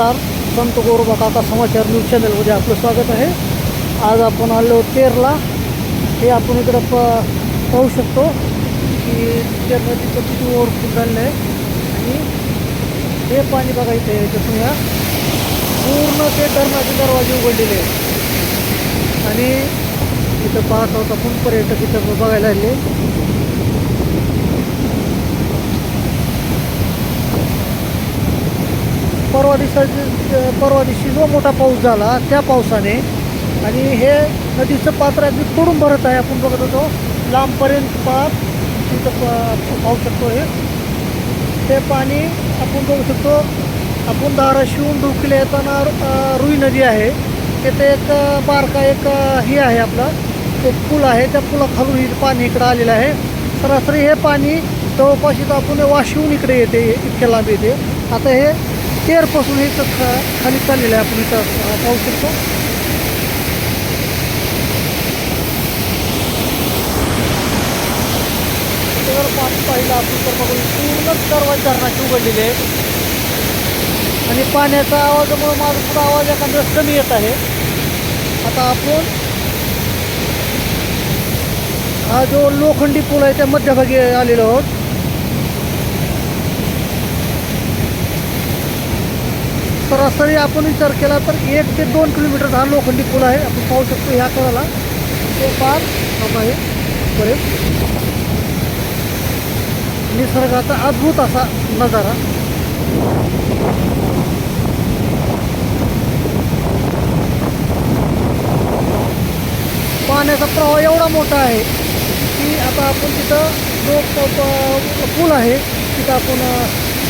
नमस्कार. संत गोरोबा काका समाचार न्यूज चॅनलमध्ये आपलं स्वागत आहे. आज आपण आलो तेरला हे आपण इकडं प पाहू शकतो की तेर नदीचं किती ओव्हरफ्लो झालेलं आहे. आणि हे पाणी बघा इथे याच्यातून या. पूर्ण ते धरणाचे दरवाजे उघडलेले आहेत. आणि इथं पाहत आहोत आपण पर्यटक इथं बघायला आले परवा दिवसाची परवा दिवशी जो मोठा पाऊस झाला त्या पावसाने आणि हे नदीचं पात्र अगदी तोडून भरत आहे आपण बघत होतो. लांबपर्यंत पाप तिथं पाहू शकतो हे ते पाणी आपण बघू शकतो. आपण धाराशिवून डोकीला येताना रुई नदी आहे. तिथे एक बारका एक हे आहे आपला. एक पूल आहे त्या पुलाखालून हे पाणी इकडं आलेलं आहे. सरासरी हे पाणी जवळपास इथं आपण वाशिवून इकडे येते इतक्या लांब येते. आता हे तेरपासून हे तर खा खाली चाललेलं आहे आपण इथं पाहू शकतो. जर पाणी पाहिलं आपण तर बघून पूर्ण दरवाजे धरणाचे उघडलेले आहेत आणि पाण्याचा आवाजामुळे माझा सुद्धा आवाज एखाद्या कमी येत आहे. आता आपण हा जो लोखंडी पूल आहे त्या मध्यभागी आलेलो आहोत. सरासरी आपण विचार केला तर एक ते दोन किलोमीटर हा लोखंडी पूल आहे. आपण पाहू शकतो ह्या कळाला तो पार आहे बरेच निसर्गाचा अद्भुत असा नजारा. पाण्याचा प्रवाह एवढा मोठा आहे की आता आपण तिथं जो पूल आहे तिथं आपण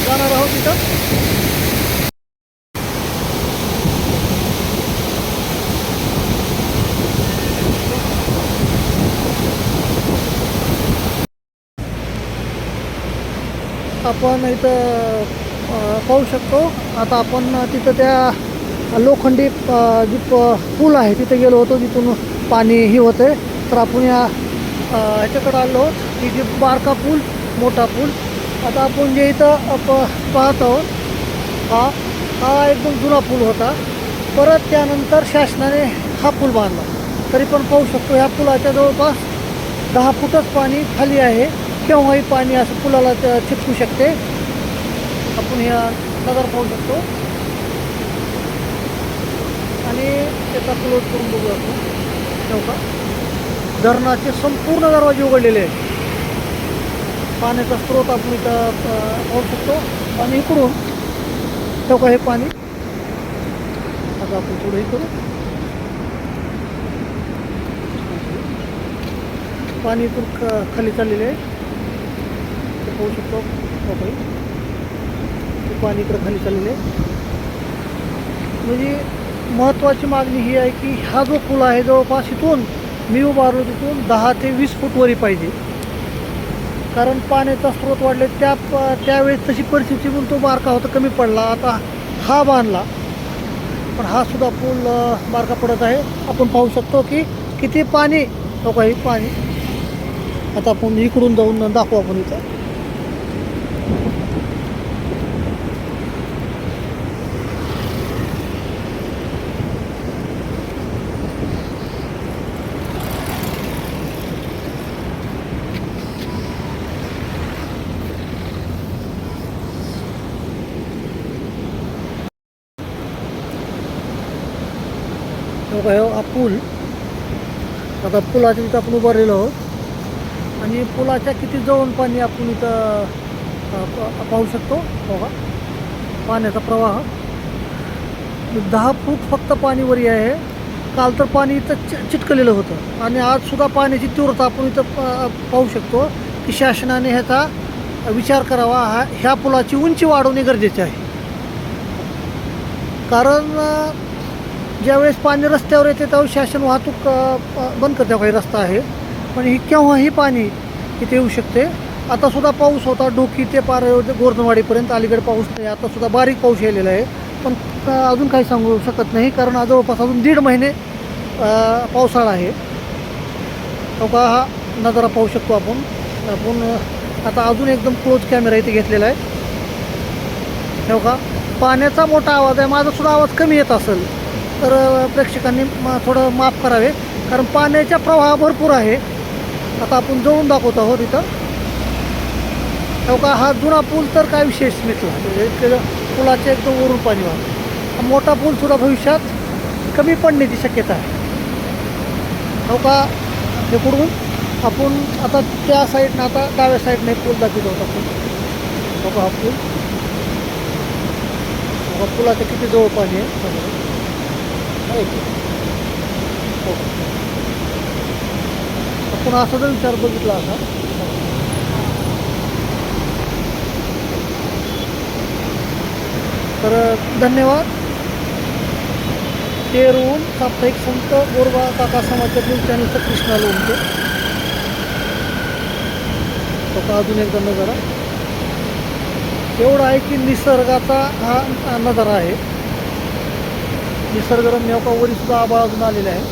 जाणार आहोत तिथं. आपण इथं पाहू शकतो. आता आपण तिथं त्या लोखंडी जी प- पूल आहे तिथे गेलो होतो. तिथून पाणी होते तर आपण या ह्याच्याकडं आलो. आहोत की जी बारका पूल मोठा पूल. आता आपण जे इथं प- पाहत आहोत हा हा एकदम जुना पूल होता. परत त्यानंतर शासनाने हा पूल बांधला. तरी पण पाहू शकतो ह्या पुलाच्या जवळपास दहा फुटच पाणी खाली आहे. केव्हाही पाणी असं पुलाला चिपकू शकते. आपण ह्या नगर पाहू शकतो. आणि त्याचा क्लोज करून बघू आपण. चौका धरणाचे संपूर्ण दरवाजे उघडलेले आहेत. पाण्याचा स्रोत आपण इथं पाहू शकतो. आणि इकडून चौका हे पाणी? आता आपण पुढेही करू. पाणी इथून खाली चाललेले आहे. पाहू शकतो. आपण ते पाणी इकडं खाली चाललेलं आहे. म्हणजे महत्त्वाची मागणी ही आहे की हा जो पूल आहे जवळपास इथून मी उभारलो तिथून दहा ते वीस फूट वरी पाहिजे. कारण पाण्याचा स्रोत वाढले त्या त्यावेळेस तशी परिस्थिती म्हणून तो बारका होता कमी पडला. आता हा बांधला. पण हा सुद्धा पूल बारका पडत आहे. आपण पाहू शकतो की किती पाणी तो काही पाणी. आता आपण इकडून जाऊन दाखवू आपण इथं. हो काय हा पूल. आता पुलाच्या इथं आपण उभारलेलो आहोत. आणि पुलाच्या किती जवळ पाणी आपण इथं पाहू शकतो. बघा. पाण्याचा प्रवाह. दहा फूट फक्त पाणी वरी आहे. काल तर पाणी इथं चि चिटकलेलं होतं. आणि आजसुद्धा पाण्याची तीव्रता आपण इथं पाहू शकतो की शासनाने ह्याचा विचार करावा. हा ह्या पुलाची उंची वाढवणे गरजेचे आहे. कारण ज्यावेळेस पाणी रस्त्यावर येते त्यावेळेस शासन वाहतूक बंद करते. काही रस्ता आहे. पण ही केव्हाही पाणी इथे येऊ शकते? आता सुद्धा पाऊस होता डोकी ते पार गोर्धनवाडीपर्यंत अलीकडे पाऊस नाही आता सुद्धा बारीक पाऊस यायलेला आहे. पण अजून काही सांगू शकत नाही कारण जवळपास अजून दीड महिने पावसाळा आहे. तो का हा नजारा पाहू शकतो आपण. आपण आता अजून एकदम क्लोज कॅमेरा इथे घेतलेला आहे. हो का पाण्याचा मोठा आवाज आहे माझा सुद्धा आवाज कमी येत असेल तर प्रेक्षकांनी मा थोडं माफ करावे कारण पाण्याचा प्रवाह भरपूर आहे. आता आपण जवळून दाखवत आहोत इथं. हो का हा जुना पूल तर काय विशेष मिटला म्हणजे पुलाचे एकदम वरून पाणी वाहतं. हा मोठा पूल सुद्धा भविष्यात कमी पडण्याची शक्यता आहे. हो का? इकडून आपण आता त्या साईडनं आता डाव्या साईडने पूल दाखवतो आपण. हो का हा पूल? हो का किती जवळ पाणी आहे? हो आपण असा जर विचार बघितला असा तर धन्यवाद. तेरून साप्ताहिक संत गोरबा काका समाजच्या न्यूज चॅनलचं कृष्णा लोणचे. तो अजून एकदा नजारा? एवढं आहे की निसर्गाचा हा नजारा आहे. निसर्गरम्य वरी सुद्धा आबाळ अजून आलेला आहे.